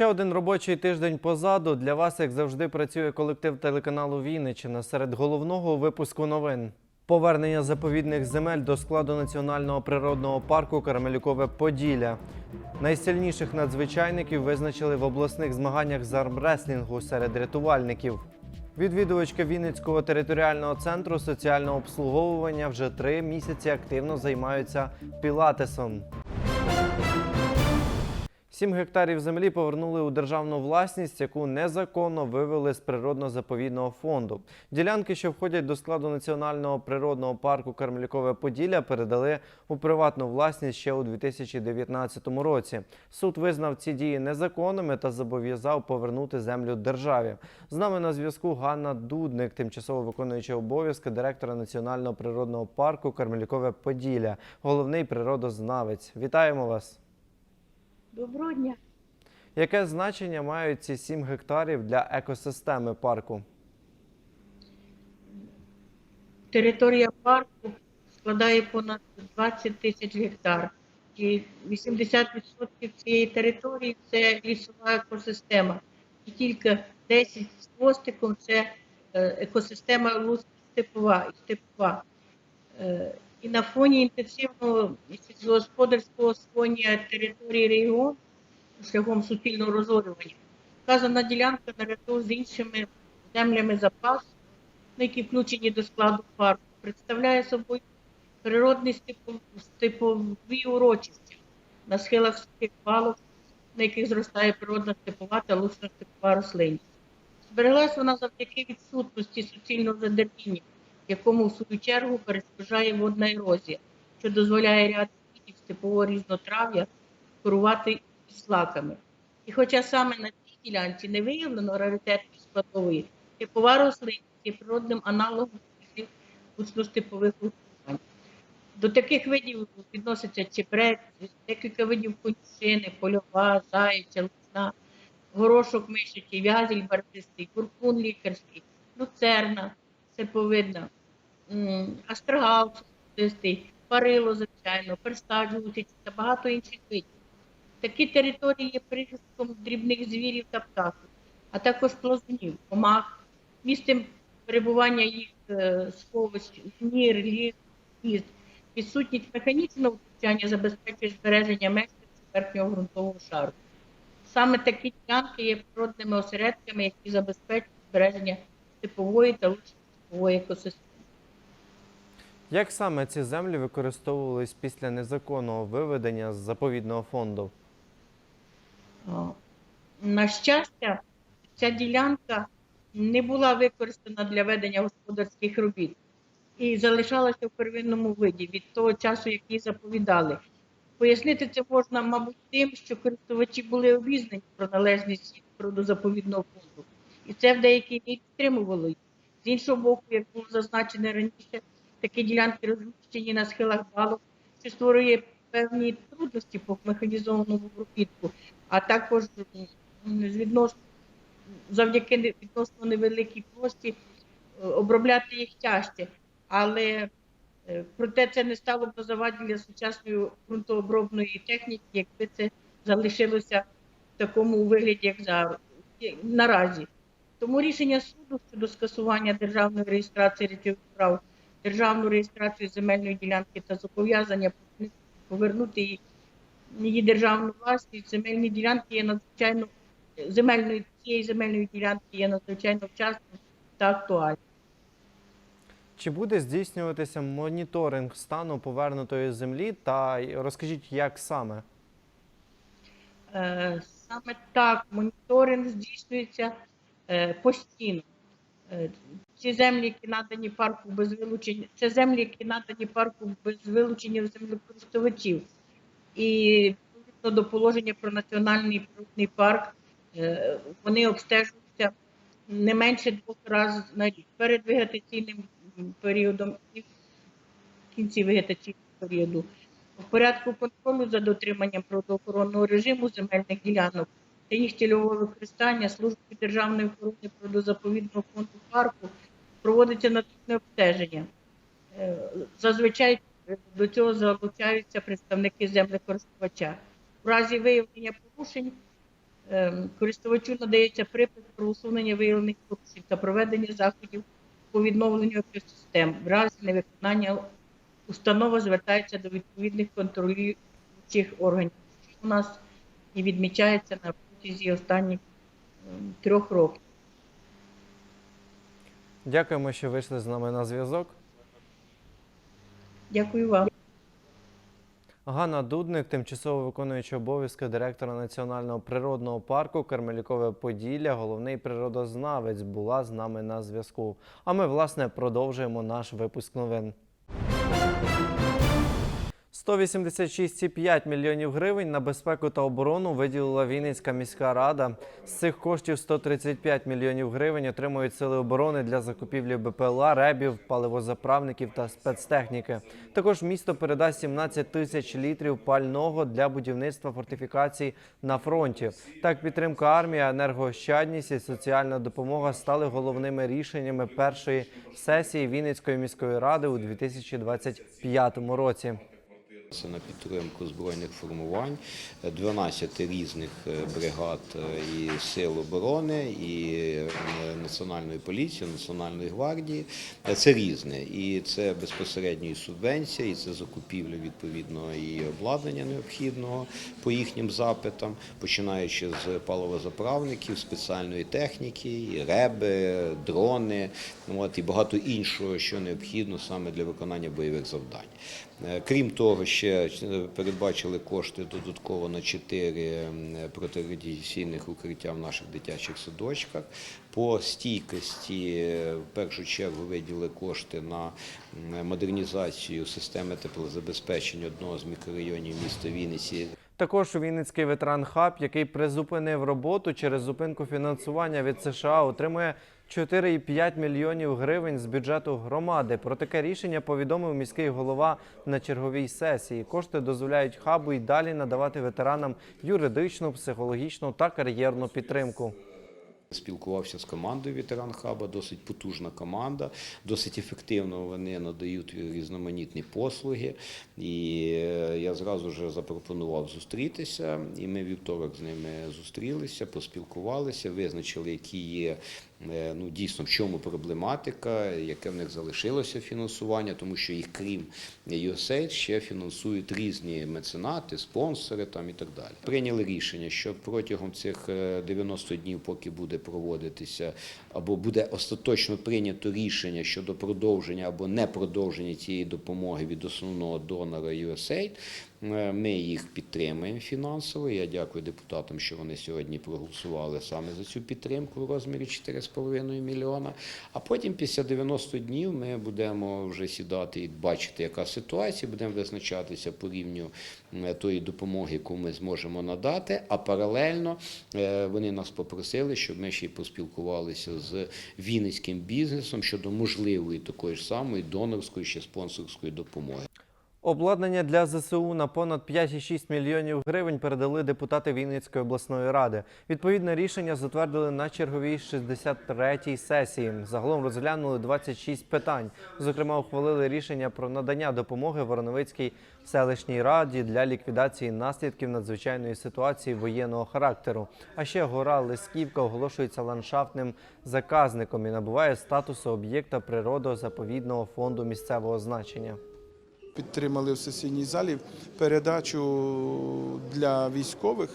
Ще один робочий тиждень позаду. Для вас, як завжди, працює колектив телеканалу Вінниччина серед головного випуску новин. Повернення заповідних земель до складу національного природного парку Кармелюкове Поділля. Найсильніших надзвичайників визначили в обласних змаганнях з армреслінгу серед рятувальників. Відвідувачка Вінницького територіального центру соціального обслуговування вже три місяці активно займаються пілатесом. Сім гектарів землі повернули у державну власність, яку незаконно вивели з природно-заповідного фонду. Ділянки, що входять до складу національного природного парку Кармелюкове Поділля, передали у приватну власність ще у 2019 році. Суд визнав ці дії незаконними та зобов'язав повернути землю державі. З нами на зв'язку Ганна Дудник, тимчасово виконуюча обов'язки директора національного природного парку Кармелюкове Поділля, головний природознавець. Вітаємо вас! Доброго дня. Яке значення мають ці 7 гектарів для екосистеми парку? Територія парку складає понад 20 тисяч гектар. І 80% цієї території це лісова екосистема. І тільки 10 з хвостиком це е, екосистема луг-степова і степова. І на фоні інтенсивного сільськогосподарського освоєння території регіону шляхом суспільного розорювання вказана ділянка наряду з іншими землями запасу, які включені до складу парку, представляє собою степов- степові урочисті на схилах сухих балок, на яких зростає природна степова та лучно-степова рослинність. Збереглась вона завдяки відсутності суцільного задервіння, якому в свою чергу перешкоджає водна ерозія, що дозволяє ряд видів степового різнотрав'я керувати слаками. І хоча саме на цій ділянці не виявлено раритетної складової, типова рослинність є природним аналогом випробувань. До таких видів відносяться чебрець, декілька видів конюшини, польова, заяча, лусна, горошок мишачий, вязіль барвистий, куркун лікарський, люцерна, сеповидна, м, астрагал парило, звичайно, перстач гусячий та багато інших видів. Такі території є прихистком дрібних звірів та птахів, а також плазунів, комах, місцем перебування їх е, сховищ, нір, ліс, гнізд. Відсутність механічного втручання забезпечує збереження мешканців верхнього ґрунтового шару. Саме такі ділянки є природними осередками, які забезпечують збереження типової та лучно-типової екосистеми. Як саме ці землі використовувались після незаконного виведення з заповідного фонду? На щастя, ця ділянка не була використана для ведення господарських робіт і залишалася в первинному виді від того часу, який заповідали. Пояснити це можна, мабуть, тим, що користувачі були обізнані про належність природозаповідного фонду, і це в деякій мірі підтримувало їх. З іншого боку, як було зазначено раніше, такі ділянки розміщені на схилах балок, що створює певні трудності по механізованому обробітку, а також завдяки відносно невеликій площі е, обробляти їх тяжче. Але е, проте це не стало б заваді для сучасної ґрунтообробної техніки, якби це залишилося в такому вигляді, як зараз наразі. Тому рішення суду щодо скасування державної реєстрації речових прав, державну реєстрацію земельної ділянки та зобов'язання повернути її, її державну власність, земельні ділянки є надзвичайно земельної цієї земельної ділянки є надзвичайно вчасним та актуальним. Чи буде здійснюватися моніторинг стану повернутої землі? Та розкажіть, як саме? Е, Саме так моніторинг здійснюється е, постійно. Ці землі, які надані парку без вилучення, це землі, які надані парку без вилучення землекористувачів. І відповідно до положення про національний природний парк е, вони обстежуються не менше двох разів на рік перед вегетаційним періодом і в кінці вегетаційного періоду. У порядку контролю за дотриманням природоохоронного режиму земельних ділянок та їх цільового використання службою державної охорони природозаповідного фонду парку проводиться наступне обстеження. Е, Зазвичай е, до цього залучаються представники землекористувача. У разі виявлення порушень Ем, Користувачу надається припис про усунення виявлених порушень та проведення заходів по відновленню екосистем. В разі невиконання установа звертається до відповідних контролюючих органів, у нас і відмічається на протязі останніх ем, трьох років. Дякуємо, що вийшли з нами на зв'язок. Дякую вам. Ганна Дудник, тимчасово виконуюча обов'язки директора Національного природного парку Кармелікове Поділля, головний природознавець, була з нами на зв'язку. А ми, власне, продовжуємо наш випуск новин. 186,5 мільйонів гривень на безпеку та оборону виділила Вінницька міська рада. З цих коштів 135 мільйонів гривень отримують сили оборони для закупівлі БПЛА, ребів, паливозаправників та спецтехніки. Також місто передасть 17 тисяч літрів пального для будівництва фортифікацій на фронті. Так, підтримка армії, енергоощадність і соціальна допомога стали головними рішеннями першої сесії Вінницької міської ради у 2025 році. Це на підтримку збройних формувань, е, 12 різних е, бригад е, і сил оборони, і е, Національної поліції, Національної гвардії. Це різне. І це безпосередньо і субвенція, і це закупівля відповідно і обладнання необхідного по їхнім запитам, починаючи з паливозаправників, спеціальної техніки, і реби, дрони, от, і багато іншого, що необхідно саме для виконання бойових завдань. Крім того, ще е, передбачили кошти додатково на 4 протирадіаційних укриття в наших дитячих садочках. По стійкості е, в першу чергу виділили кошти на модернізацію системи теплозабезпечення одного з мікрорайонів міста Вінниці. Також Вінницький ветеран хаб, який призупинив роботу через зупинку фінансування від США, отримує 4,5 мільйонів гривень з бюджету громади. Про таке рішення повідомив міський голова на черговій сесії. Кошти дозволяють хабу й далі надавати ветеранам юридичну, психологічну та кар'єрну підтримку. Спілкувався з командою ветеран хаба, досить потужна команда, досить ефективно вони надають різноманітні послуги. І е, я зразу ж запропонував зустрітися, і ми вівторок з ними зустрілися, поспілкувалися, визначили, які є ну дійсно в чому проблематика, яке в них залишилося фінансування, тому що їх крім USAID ще фінансують різні меценати, спонсори там і так далі. Прийняли рішення, що протягом цих е, 90 днів, поки буде проводитися, або буде остаточно прийнято рішення щодо продовження або не продовження цієї допомоги від основного донора USAID, е, ми їх підтримуємо фінансово. Я дякую депутатам, що вони сьогодні проголосували саме за цю підтримку в розмірі 4,5 мільйона. А потім, після 90 днів, ми будемо вже сідати і бачити, яка ситуація, будемо визначатися по рівню е, тої допомоги, яку ми зможемо надати. А паралельно е, вони нас попросили, щоб ми ще й поспілкувалися з вінницьким бізнесом щодо можливої такої ж самої донорської ще спонсорської допомоги. Обладнання для ЗСУ на понад 5,6 мільйонів гривень передали депутати Вінницької обласної ради. Відповідне рішення затвердили на черговій 63-й сесії. Загалом розглянули 26 питань. Зокрема, ухвалили рішення про надання допомоги Вороновицькій селищній раді для ліквідації наслідків надзвичайної ситуації воєнного характеру. А ще гора Лисківка оголошується ландшафтним заказником і набуває статусу об'єкта природо-заповідного фонду місцевого значення. Підтримали в сесійній залі передачу для військових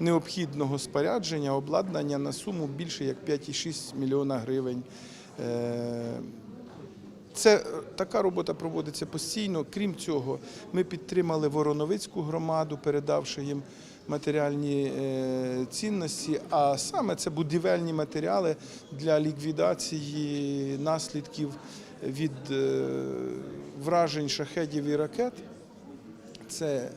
необхідного спорядження, обладнання на суму більше як 5,6 мільйона гривень. Е, Це е, така робота проводиться постійно. Крім цього, ми підтримали Вороновицьку громаду, передавши їм матеріальні е, цінності, а саме це будівельні матеріали для ліквідації наслідків від вражень шахедів і ракет. Це е,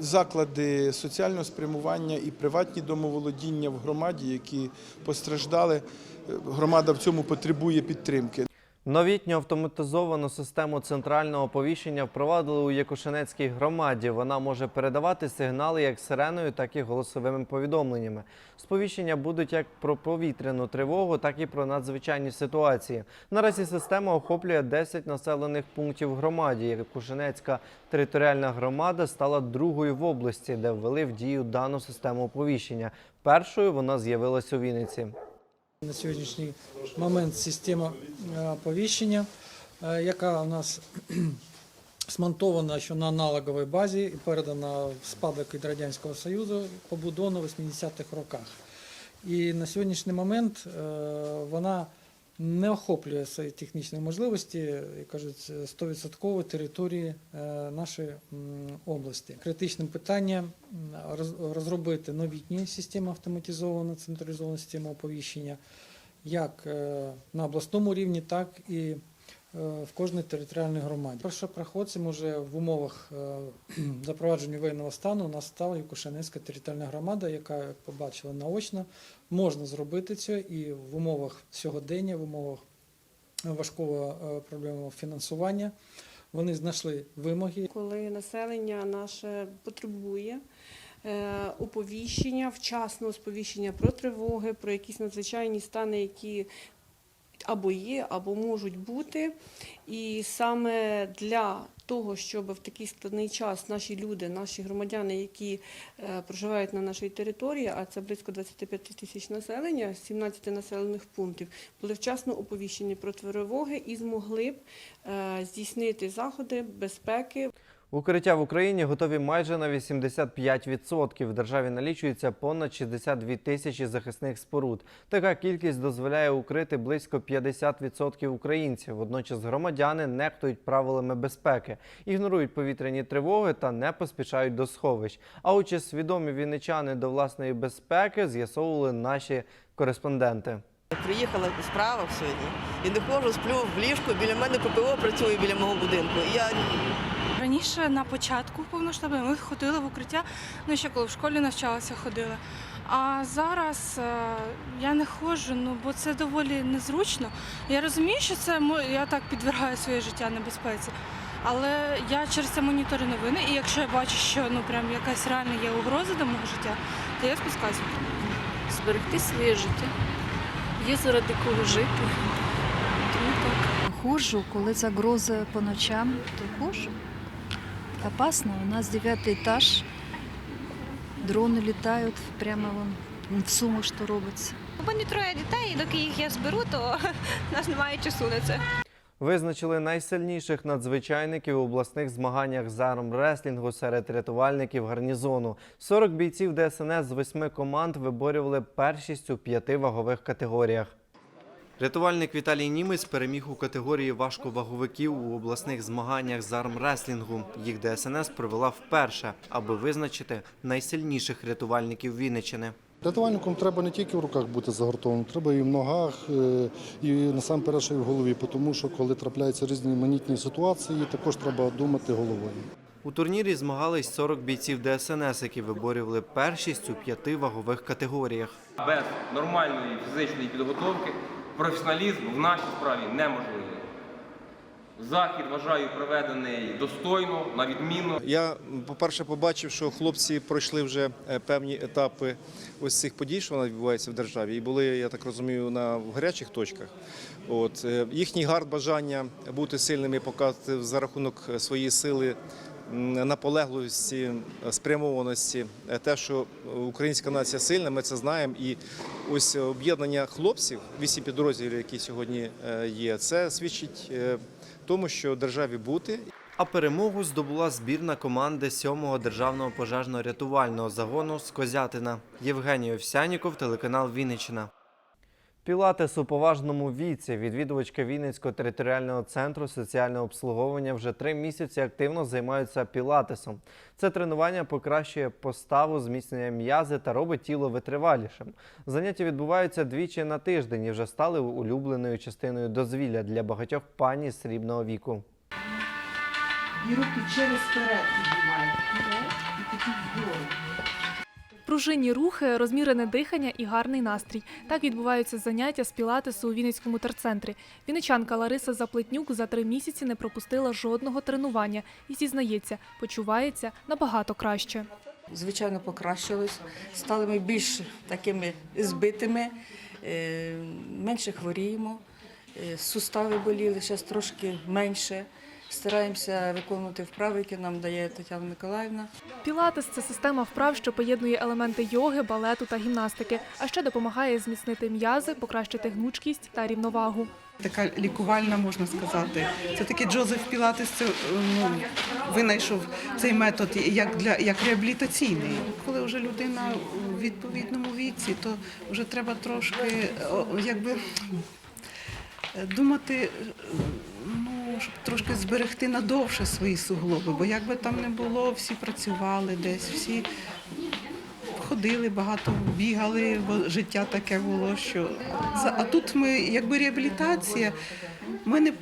заклади соціального спрямування і приватні домоволодіння в громаді, які постраждали. Е, Громада в цьому потребує підтримки. Новітню автоматизовану систему центрального оповіщення впровадили у Якушинецькій громаді. Вона може передавати сигнали як сиреною, так і голосовими повідомленнями. Сповіщення будуть як про повітряну тривогу, так і про надзвичайні ситуації. Наразі система охоплює 10 населених пунктів громаді. Якушинецька територіальна громада стала другою в області, де ввели в дію дану систему оповіщення. Першою вона з'явилась у Вінниці. На сьогоднішній момент система е, оповіщення, е, яка у нас смонтована ще на аналоговій базі і передана в спадок від Радянського Союзу, побудована в 80-х роках. І на сьогоднішній момент е, вона не охоплює свої технічні можливості, як кажуть, 100% території е, нашої області. Критичним питанням розробити новітні системи автоматизованої централізованої системи оповіщення, як е, на обласному рівні, так і в кожній територіальній громаді. Першопроходцем уже в умовах е, запровадження воєнного стану у нас стала Якушанецька територіальна громада, яка, як побачила наочно, можна зробити це і в умовах сьогодення, в умовах важкого е, проблемного фінансування. Вони знайшли вимоги, коли населення наше потребує е, оповіщення, вчасного сповіщення про тривоги, про якісь надзвичайні стани, які або є, або можуть бути. І саме для того, щоб в такий складний час наші люди, наші громадяни, які е, проживають на нашій території, а це близько 25 тисяч населення, 17 населених пунктів, були вчасно оповіщені про тривоги і змогли б е, здійснити заходи безпеки Укриття в Україні готові майже на 85%. В державі налічується понад 62 тисячі захисних споруд. Така кількість дозволяє укрити близько 50% українців. Водночас громадяни нехтують правилами безпеки, ігнорують повітряні тривоги та не поспішають до сховищ. А чи свідомі вінничани до власної безпеки з'ясовували наші кореспонденти. Приїхала справах сьогодні і не ходжу, сплю в ліжку, біля мене ППО працює біля мого будинку. І Я Раніше на початку повноштабної ми ходили в укриття, ну ще коли в школі навчалася, ходили. А зараз е, я не ходжу, ну бо це доволі незручно. Я розумію, що це я так підвергаю своє життя небезпеці. Але я через це моніторю новини, і якщо я бачу, що ну прям якась реальна є угроза до мого життя, то я спускаюся. зберегти своє життя. Є заради кого жити. Тому так. Хожу, коли загроза по ночам, то хожу. Опасно. У нас дев'ятий етаж. Дрони літають прямо вон в суму, що робиться. У мене троє дітей, і доки їх я зберу, то в нас немає часу на це. Визначили найсильніших надзвичайників у обласних змаганнях з армреслінгу серед рятувальників гарнізону. 40 бійців ДСНС з восьми команд виборювали першість у п'яти вагових категоріях. Рятувальник Віталій Німець переміг у категорії важковаговиків у обласних змаганнях з армреслінгу. Їх ДСНС провела вперше, аби визначити найсильніших рятувальників Вінниччини. Рятувальником треба не тільки в руках бути загортованим, треба і в ногах, е, і насамперед й в голові, тому що коли трапляються різноманітні ситуації, також треба думати головою. У турнірі змагались 40 бійців ДСНС, які виборювали першість у п'яти вагових категоріях. Без нормальної фізичної підготовки професіоналізм в нашій справі неможливий. Захід вважаю проведений достойно, на відмінно. Я, по-перше, побачив, що хлопці пройшли вже е, певні етапи ось цих подій, що вона відбувається в державі, і були, я так розумію, на гарячих точках. От е, їхній гард бажання бути сильними, показати за рахунок своєї сили. Наполегливості, спрямованості, Е, те, що українська нація сильна, ми це знаємо. І ось об'єднання хлопців, вісім підрозділів, які сьогодні е, є, це свідчить е, тому, що державі бути А перемогу здобула збірна команди 7-го державного пожежно-рятувального загону з Козятина. Євгеній Овсяніков, телеканал Вінниччина. Пілатес у поважному віці. Відвідувачки Вінницького територіального центру соціального обслуговування вже три місяці активно займаються пілатесом. Це тренування покращує поставу, зміцнює м'язи та робить тіло витривалішим. Заняття відбуваються двічі на тиждень і вже стали улюбленою частиною дозвілля для багатьох пані срібного віку. І руки через перед піднімаємо. І такі вгору. Пружинні рухи, розмірене дихання і гарний настрій. Так відбуваються заняття з пілатесу у Вінницькому терцентрі. Вінничанка Лариса Заплетнюк за три місяці не пропустила жодного тренування і зізнається, почувається набагато краще. звичайно, покращилось. Стали ми більш такими збитими, е, менше хворіємо, е, сустави боліли, зараз трошки менше. Стараємося виконувати вправи, які нам дає Тетяна Миколаївна. Пілатес це система вправ, що поєднує елементи йоги, балету та гімнастики, а ще допомагає зміцнити м'язи, покращити гнучкість та рівновагу. така лікувальна, можна сказати. Це такий Джозеф Пілатес це, ну, винайшов цей метод як для як реабілітаційний. Коли вже людина у відповідному віці, то вже треба трошки о, якби думати, щоб трошки зберегти надовше свої суглоби, бо як би там не було, всі працювали десь, всі ходили, багато бігали, бо життя таке було, що а тут ми, якби реабілітація, ми не.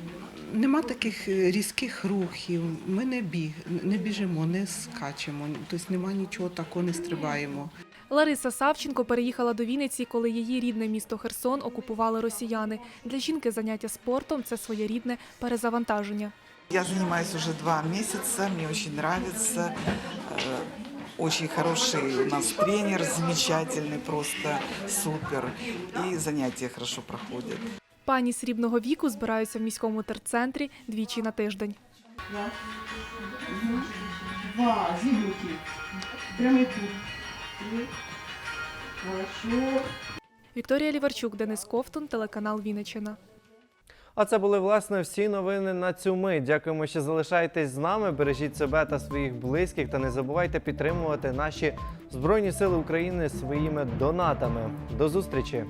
Нема таких різких рухів, ми не біг, не біжимо, не скачемо, тобто нема нічого такого, не стрибаємо. Лариса Савченко переїхала до Вінниці, коли її рідне місто Херсон окупували росіяни. Для жінки заняття спортом це своєрідне перезавантаження. Я занимаюсь уже два месяца, мне очень нравится. Э, Очень хороший у нас тренер, замечательный, просто супер. И занятия хорошо проходят. Пані срібного віку збираються в міському терцентрі двічі на тиждень. Два, зігнуті. Прямий тут. Хорошо. Вікторія Ліварчук, Денис Ковтун, телеканал Вінничина. А це були власне всі новини на цю мить. Дякуємо, що залишаєтесь з нами. Бережіть себе та своїх близьких, та не забувайте підтримувати наші збройні сили України своїми донатами. До зустрічі!